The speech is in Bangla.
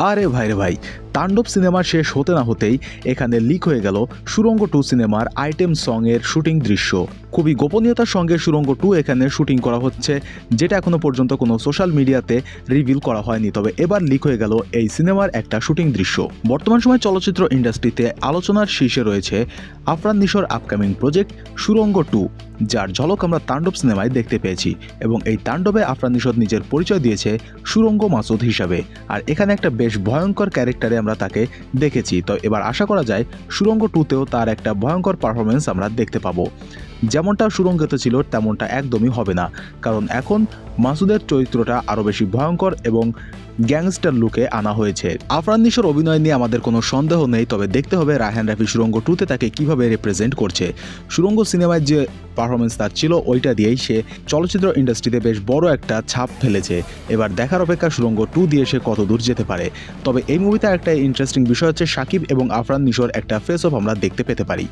আরে ভাই রে ভাই তাণ্ডব সিনেমা শেষ হতে না হতেই এখানে লিক হয়ে গেল সুরঙ্গ টু সিনেমার আইটেম সংয়ের শুটিং দৃশ্য। খুবই গোপনীয়তার সঙ্গে সুরঙ্গ টু এখানে শুটিং করা হচ্ছে, যেটা এখনও পর্যন্ত কোনো সোশ্যাল মিডিয়াতে রিভিল করা হয়নি, তবে এবার লিক হয়ে গেল এই সিনেমার একটা শুটিং দৃশ্য। বর্তমান সময় চলচ্চিত্র ইন্ডাস্ট্রিতে আলোচনার শীর্ষে রয়েছে আফরান নিশোর আপকামিং প্রজেক্ট সুরঙ্গ টু যার ঝলক আমরা তাণ্ডব সিনেমায় দেখতে পেয়েছি এবং এই তাণ্ডবে আফরান নিশোদ নিজের পরিচয় দিয়েছে সুরঙ্গ মাসুদ হিসাবে। আর এখানে একটা বেশ ভয়ঙ্কর ক্যারেক্টারে আমরা তাকে দেখেছি। তো এবার আশা করা যায়, সুরঙ্গ টুতেও তার একটা ভয়ঙ্কর পারফরমেন্স আমরা দেখতে পাবো। যেমনটা সুরঙ্গিত ছিল, তেমনটা একদমই হবে না। কারণ এখন মাসুদের চরিত্রটা আরও বেশি ভয়ঙ্কর এবং গ্যাংস্টার লুকে আনা হয়েছে। আফরান নিশোর অভিনয় নিয়ে আমাদের কোনো সন্দেহ নেই, তবে দেখতে হবে রায়হান রাফি সুরঙ্গ টুতে তাকে কীভাবে রিপ্রেজেন্ট করছে। সুরঙ্গ সিনেমায় যে পারফরমেন্স তার ছিল, ওইটা দিয়েই সে চলচ্চিত্র ইন্ডাস্ট্রিতে বেশ বড় একটা ছাপ ফেলেছে। এবার দেখার অপেক্ষা সুরঙ্গ টু দিয়ে সে কত দূর যেতে পারে। তবে এই মুভিতে একটা ইন্টারেস্টিং বিষয় হচ্ছে সাকিব এবং আফরান নিশোর একটা ফেস অফ আমরা দেখতে পেতে পারি।